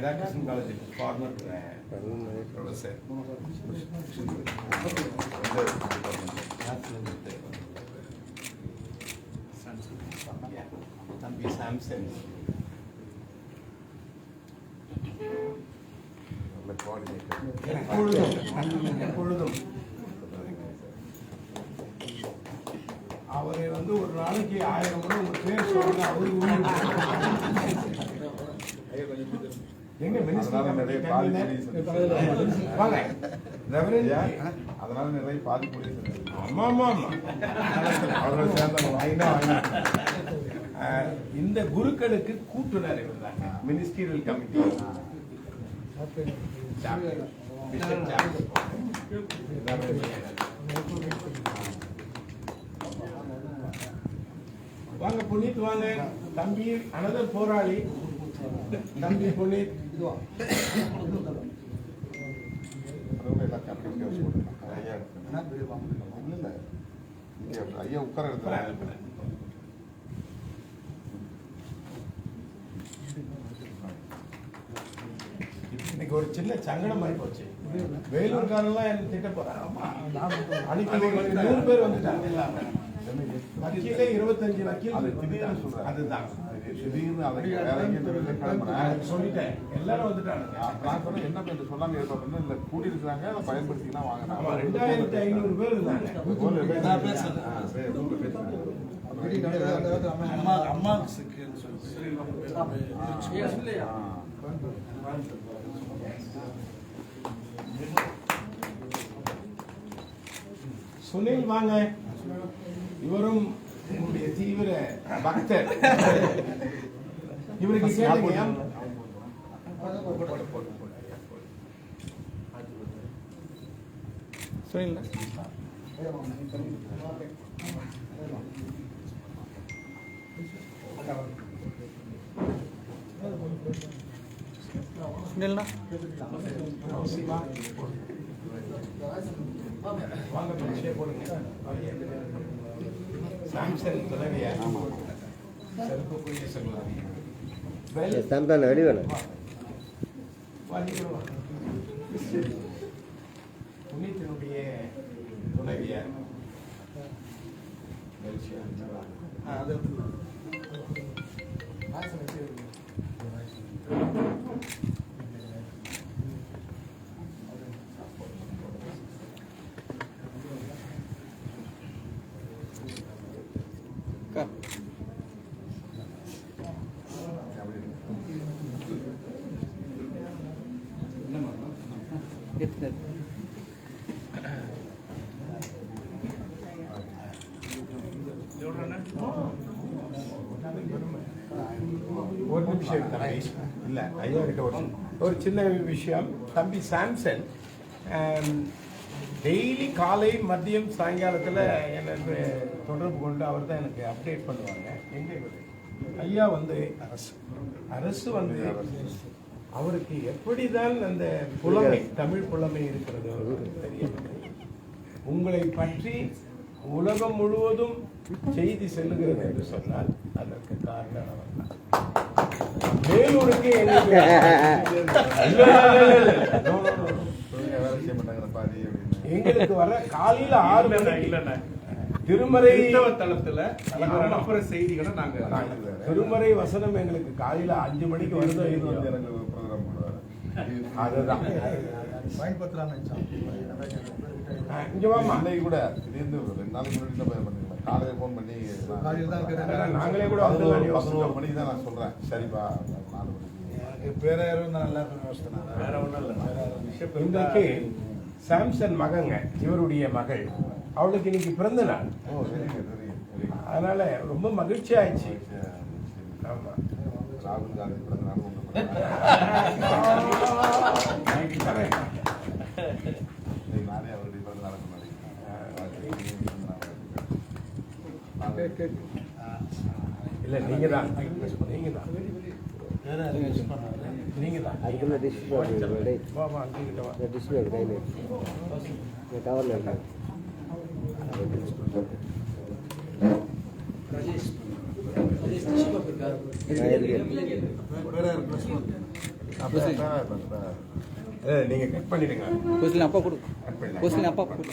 Madras college former professor தம்பி Samson எப்பொழுதும் எப்பொழுதும் அவரை வந்து ஒரு நாளைக்கு ஆயிரம் முறை உங்க பேர் சொல்லுங்க அவருக்கு எங்க அதனால நிறைய பாதிப்பு ஆமா ஆமா ஆமா. அவர்கள் சேர்ந்தவங்க. இந்த குருக்களுக்கு கூட்டுனர் இவர்தான் மினிஸ்டீரியல் கமிட்டி வாங்க புனித் வாங்க. தம்பி அனதர் போராளி. தம்பி கேஸ் போட்டுருக்காங்க. ஐயா உட்கார எடுத்து இன்னைக்கு ஒரு சின்ன சங்கடம் மாதிரி போச்சு வேலூர்காரெல்லாம் என்ன திட்ட போறாங்க அன்னைக்கு நூறு பேர் வந்துட்டாங்க வக்கீலே இருபத்தஞ்சு வக்கீல். அதுதான் திடீர்னு அதை வேற எங்கேயும் வெளில கிளம்புறேன். சொல்லிட்டேன். எல்லாரும் வந்துட்டாங்க நான் சொன்னேன், என்ன பண்ணி சொல்லாம அப்படின்னு இல்ல கூட்டியிருக்காங்க அதை பயன்படுத்தினா ஆமா வாங்கினா ரெண்டாயிரத்தி ஐநூறு பேர் அம்மா சொல்லி சுனில் வாங்க. இவரும் என்னுடைய தீவிர பக்தர். இவருக்கு கேளுங்க. பிரிட்ஜே போடுங்க சாம்சங் தலைவியா சகோதரி வெல் தந்தான வெளி வேணும் புண்ணியத்தினுடைய புனித்தினுடைய துணைவியார் பெல்ஷியா. ஒரு நிமிஷம் தம்பி. ஐயா கிட்ட ஒரு ஒரு சின்ன விஷயம். தம்பி சாம்சன் டெய்லி காலை மதியம் சாயங்காலத்தில் எனக்கு தொடர்பு கொண்டு அவர் தான் எனக்கு அப்டேட் பண்ணுவாங்க. எங்கே ஐயா வந்து அரசு. அரசு வந்து அவருக்கு எப்படிதான் அந்த புலமை தமிழ் புலமை இருக்கிறது அவருக்கு தெரியவில்லை உங்களை பற்றி உலகம் முழுவதும் செய்தி செல்லுகிறது என்று சொன்னால் அதற்கு காரணம். வேலூருக்கு எங்களுக்கு வர காலையில ஆறு மணிக்கு. திருமறை தளத்துல அனுப்புற செய்திகளை நாங்க திருமறை வசனம் எங்களுக்கு காலையில அஞ்சு மணிக்கு வருதோ இது வந்து இல்லையோ. எனக்கு ஒரு ப்ரோக்ராம் போடுவாரு அதுதான் ஆ, இங்க வாமா இன்னைக்கு கூட திடீர்னு ஒரு ரெண்டு நாளைக்கு முன்னாடி தான் பண்ணிருக்கேன் காலையில ஃபோன் பண்ணி நாங்களே கூட பதினோரு மணிக்கு தான் நான் சொல்றேன். சரிப்பா நாலு மணிக்கு. எனக்கு பேராயிரம் தான் நல்லா வேற ஒண்ணும் இல்ல இன்றைக்கு சாம்சன் மகங்க இவருடைய மகள். அவளுக்கு இன்னைக்கு பிறந்த நாள். அதனால ரொம்ப மகிழ்ச்சி ஆயிடுச்சு. ஆமா. ராகுல் காந்தி பிறந்த நாள் ஒன்று நானே அவருடைய பிறந்த நாள் கொண்டாடி இல்ல நீங்க தான் நீங்க தான் பேராயிரம் யூஸ் பண்ணாரு நீங்க தான் அதுக்குள்ள டிஸ்பிளே டிஸ்பிளே கையில் கவரில் இருக்காங்க பேராயிரம் ப்ளஸ் ஏய், நீங்க கட் பண்ணிடுங்க அப்பா கொடு அப்பா கொடு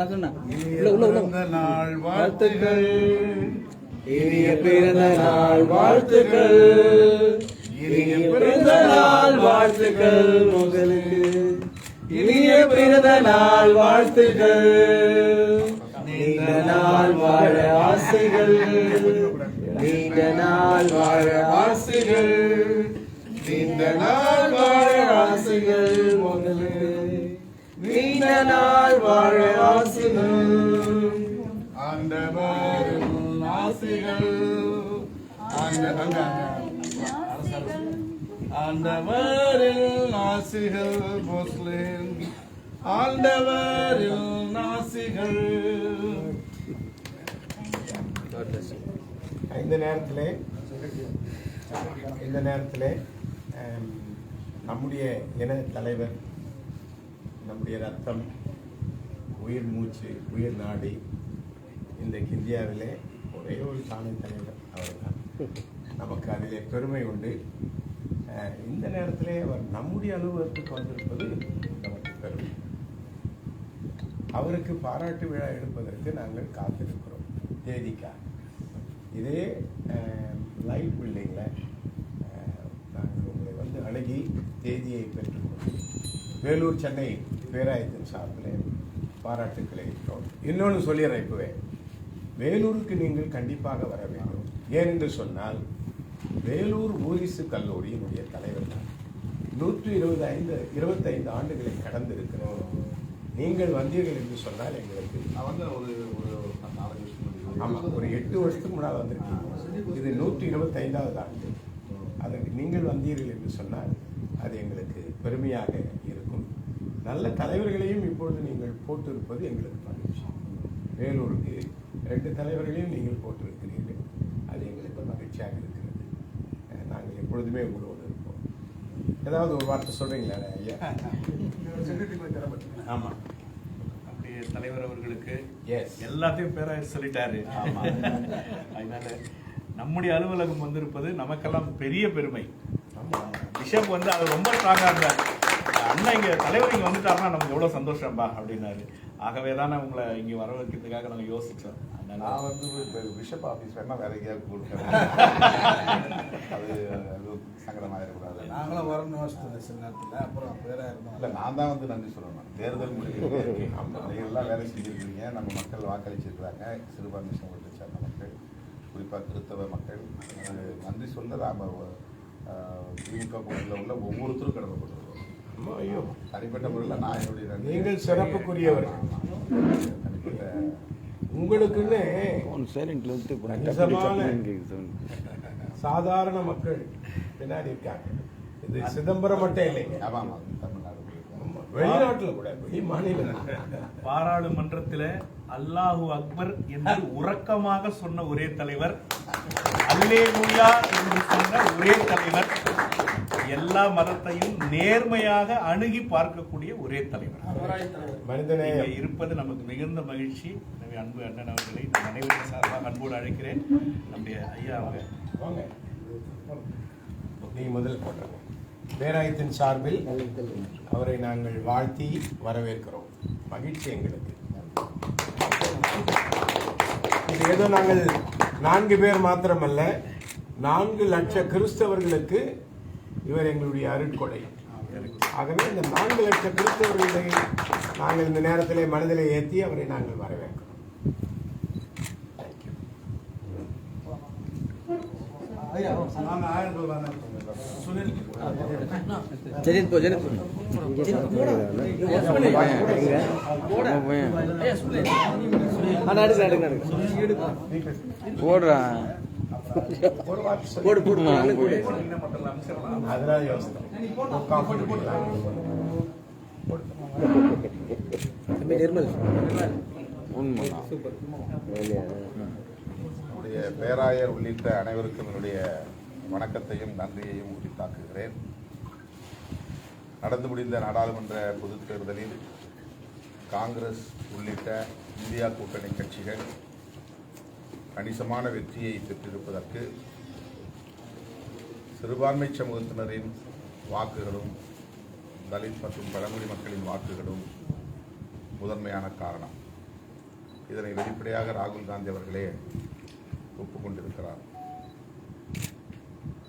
உள்ள பிறந்த நாள் வாழ்த்துக்கள். இனிய பிறந்த நாள் வாழ்த்துக்கள். இனிய பிறந்த நாள் வாழ்த்துக்கள் உங்களுக்கு இனிய பிறந்த நாள் வாழ்த்துக்கள். நீண்ட நாள் வாழ ஆசைகள். நீண்ட நாள் வாழ ஆசைகள். நீண்ட நாள் வாழ ஆசைகள் உங்களுக்கு நீண்ட நாள் வாழ ஆசைகள். ஆண்டவரின் ஆசைகள். ஆண்ட அங்க அங்க ஆண்டவரின் ஆசைகள் முஸ்லிம். ஆண்டவரின் ஆசைகள். இந்த நேரத்திலே இந்த நேரத்திலே நம்முடைய இன தலைவர் நம்முடைய ரத்தம் உயிர் மூச்சு உயிர் நாடி இன்றைக்கு இந்தியாவிலே ஒரே ஒரு சாணி தலைவர் அவர் தான் நமக்கு அதிலே பெருமை உண்டு. இந்த நேரத்திலே அவர் நம்முடைய அலுவலகத்துக்கு வந்திருப்பது நமக்கு பெருமை. அவருக்கு பாராட்டு விழா எடுப்பதற்கு நாங்கள் காத்திருக்கிறோம். தேதிக்கா இதே லைவ் பில்டிங்கில் நாங்கள் உங்களை வந்து அழகி தேதியை பெற்றுக்கொண்டோம் வேலூர் சென்னை பேராயத்தின் சார்பில் பாராட்டுக்களை இருக்கிறோம் இன்னொன்று சொல்லிடுறேன் இப்போவே வேலூருக்கு நீங்கள் கண்டிப்பாக வர வேண்டும். ஏனென்று சொன்னால் வேலூர் ஊரிசு கல்லூரியினுடைய தலைவர் தான். நூற்றி இருபது ஐந்து இருபத்தைந்து ஆண்டுகளை கடந்திருக்கிறோம் நீங்கள் வந்தீர்கள் என்று சொன்னால் எங்களுக்கு வந்து ஒரு ஒரு நாலஞ்சு வருஷம் முன்னாடி ஆமா ஒரு எட்டு வருஷத்துக்கு முன்னால் வந்திருக்கீங்க. இது நூற்றி இருபத்தைந்தாவது ஆண்டு. அதற்கு நீங்கள் வந்தீர்கள் என்று சொன்னால் அது எங்களுக்கு பெருமையாக நல்ல தலைவர்களையும் இப்பொழுது நீங்கள் போட்டிருப்பது எங்களுக்கு மகிழ்ச்சி. வேலூருக்கு ரெண்டு தலைவர்களையும் நீங்கள் போட்டிருக்கிறீர்கள். அது எங்களுக்கு மகிழ்ச்சியாக இருக்கிறது. நாங்கள் எப்பொழுதுமே உங்களோடு இருப்போம். ஏதாவது ஒரு வார்த்தை சொல்றீங்களா ஐயா? ஆமா. நம்முடைய தலைவர் அவர்களுக்கு எல்லாத்தையும் பேராயர் சொல்லிட்டாரு. அதனால நம்முடைய அலுவலகம் வந்திருப்பது நமக்கெல்லாம் பெரிய பெருமை. பிஷப் வந்து அது ரொம்ப ஸ்ட்ராங்கா இருந்தார். அண்ணன் இங்க தலைவர் இங்க வந்துட்டாருன்னா நமக்கு எவ்வளவு சந்தோஷம்பா அப்படின்னாரு. ஆகவே தானே உங்களை இங்க வர வைக்கிறதுக்காக நாங்க யோசிச்சோம். அதனால நான் வந்து இப்போ பிஷப் ஆஃபீஸ் வேணா வேற எங்கேயாவது கொடுக்குறேன். அது அது சங்கடமாக இருக்கக்கூடாது. நாங்களும் வரணும் யோசித்தோம் சில நேரத்தில். அப்புறம் வேற இல்லை இருந்தோம் நான் தான் வந்து நன்றி சொல்லணும். தேர்தல் முடிவு நீங்கள் எல்லாம் வேலை செஞ்சுருக்கீங்க. நம்ம மக்கள் வாக்களிச்சிருக்கிறாங்க. சிறுபான்மை சமூகத்தை சேர்ந்த மக்கள் குறிப்பாக கிறிஸ்தவ மக்கள். நன்றி சொல்ல நாம் திமுக கூட்டத்தில் உள்ள ஒவ்வொருத்தரும் கடமைப்பட்டிருக்கோம். ஐயோ. தனிப்பட்ட முறையில் நான் என்னுடைய நீங்கள் சிறப்புக்குரியவர். உங்களுக்குன்னு சாதாரண மக்கள் பின்னாடி இருக்காங்க. இது சிதம்பரம் மட்டும் இல்லைங்க ஆமாம் தமிழ்நாடு வெளிநாட்டுல கூட வெளி மாநிலம் பாராளுமன்றத்தில் அல்லாஹு அக்பர் என்று உறக்கமாக சொன்ன ஒரே தலைவர் அல்லேலூயா என்று சொன்ன ஒரே தலைவர். எல்லா மதத்தையும் நேர்மையாக அணுகி பார்க்கக்கூடிய ஒரே தலைவர். இங்கே இருப்பது நமக்கு மிகுந்த மகிழ்ச்சி. எனவே அன்பு அண்ணன் அவர்களை நம் அனைவரும் சார்பாக அன்போடு அழைக்கிறேன். நம்முடைய ஐயா அவங்க. வாங்க. நீ முதல் போடுறேன் பேராயத்தின் சார்பில் அவரை நாங்கள் வாழ்த்தி வரவேற்கிறோம். மகிழ்ச்சி எங்களுக்கு. இது ஏதோ நாங்கள் நான்கு பேர் மாத்திரமல்ல நான்கு லட்ச கிறிஸ்தவர்களுக்கு இவர் எங்களுடைய அருட்கொடை. ஆகவே இந்த நான்கு லட்ச கிறிஸ்தவர்களை நாங்கள் இந்த நேரத்திலே மனதிலே ஏற்றி அவரை நாங்கள் வரவேற்கிறோம். Thank you. ஐயா நாங்கள் ஆயிரம் ரூபாய் சுனில். ஜெனித் போ ஜெனித். போ போடு போடு அதெல்லாம் யோசனை நிர்மல். நம்முடைய பேராயர் உள்ளிட்ட அனைவருக்கும் என்னுடைய வணக்கத்தையும் நன்றியையும் உரித்தாக்குகிறேன் நடந்து முடிந்த நாடாளுமன்ற பொதுத் தேர்தலில் காங்கிரஸ் உள்ளிட்ட இந்தியா கூட்டணி கட்சிகள் கணிசமான வெற்றியை பெற்றிருப்பதற்கு சிறுபான்மை சமூகத்தினரின் வாக்குகளும் தலித் மற்றும் பழங்குடி மக்களின் வாக்குகளும் முதன்மையான காரணம். இதனை வெளிப்படையாக ராகுல் காந்தி அவர்களே ஒப்புக்கொண்டிருக்கிறார்.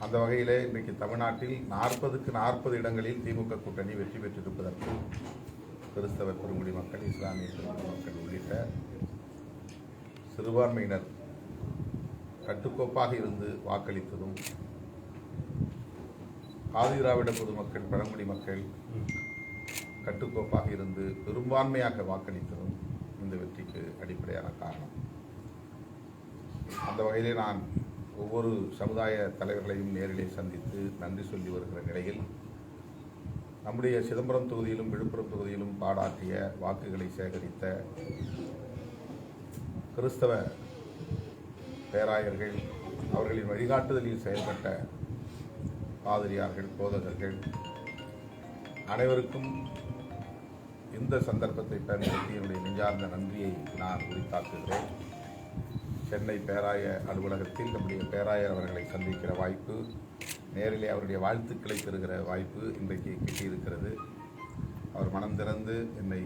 அந்த வகையிலே இன்றைக்கு தமிழ்நாட்டில் நாற்பதுக்கு நாற்பது இடங்களில் திமுக கூட்டணி வெற்றி பெற்றிருப்பதற்கு கிறிஸ்தவ பெருங்குடி மக்கள் இஸ்லாமிய பெருங்குடி மக்கள் உள்ளிட்ட சிறுபான்மையினர் கட்டுக்கோப்பாக இருந்து வாக்களித்ததும் ஆதிதிராவிட பொதுமக்கள் பழங்குடி மக்கள் கட்டுக்கோப்பாக இருந்து பெரும்பான்மையாக வாக்களித்ததும் இந்த வெற்றிக்கு அடிப்படையான காரணம். அந்த வகையிலே நான் ஒவ்வொரு சமுதாய தலைவர்களையும் நேரிலே சந்தித்து நன்றி சொல்லி வருகிற நிலையில் நம்முடைய சிதம்பரம் தொகுதியிலும் விழுப்புரம் தொகுதியிலும் பாடாற்றிய வாக்குகளை சேகரித்த கிறிஸ்தவ பேராயர்கள் அவர்களின் வழிகாட்டுதலில் செயல்பட்ட பாதிரியார்கள் போதகர்கள் அனைவருக்கும் இந்த சந்தர்ப்பத்தை பயன்படுத்தி என்னுடைய நெஞ்சார்ந்த நன்றியை நான் உரித்தாக்குகிறேன். சென்னை பேராய அலுவலகத்தில் நம்முடைய பேராயர் அவர்களை சந்திக்கிற வாய்ப்பு நேரிலே அவருடைய வாழ்த்துக்களை பெறுகிற வாய்ப்பு இன்றைக்கு கிட்டியிருக்கிறது. அவர் மனம் திறந்து என்னை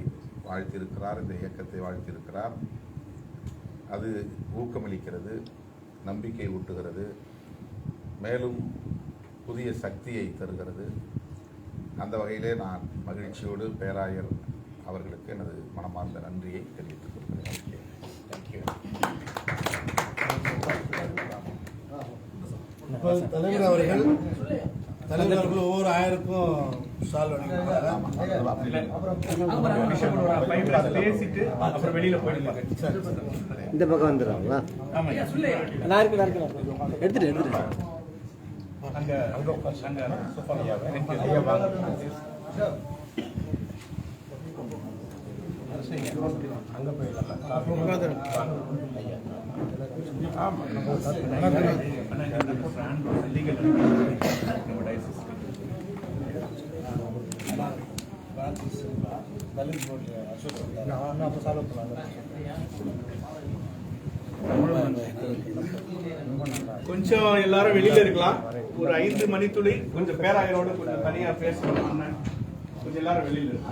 வாழ்த்தியிருக்கிறார் இந்த இயக்கத்தை வாழ்த்தியிருக்கிறார். அது ஊக்கமளிக்கிறது நம்பிக்கை ஊட்டுகிறது மேலும் புதிய சக்தியை தருகிறது. அந்த வகையிலே நான் மகிழ்ச்சியோடு பேராயர் அவர்களுக்கு எனது மனமார்ந்த நன்றியை தெரிவித்துக் கொள்கிறேன். தேங்க்யூ தலைவர் அவர்கள் தலைவர் அவர்கள் ஒவ்வொரு ஆயிரக்கும் சால் வழங்கினாங்க பிஷப் ஒரு ஃபைவ் மினிட்ஸ் பேசிட்டு அப்புறம் வெளியில போயிடுவாங்க இந்த பக்கம் வந்துடுறாங்களா? ஆமா நான் இருக்கு நான் இருக்கு எடுத்துட்டு எடுத்துட்டு. அங்க அங்க உட்கார் அங்க சோஃபா ஐயா வாங்க அங்க போயிடலாம் ஐயா ஆமா தலித் போர்டு அசோக் நான் அப்போ சால்வ் பண்ணலாம் கொஞ்சம் எல்லாரும் வெளியில இருக்கலாம் ஒரு ஐந்து மணித்துளி கொஞ்சம் பேராயரோட கொஞ்சம் தனியா பேசணும் அண்ணன். கொஞ்சம் எல்லாரும் வெளியில இருங்க.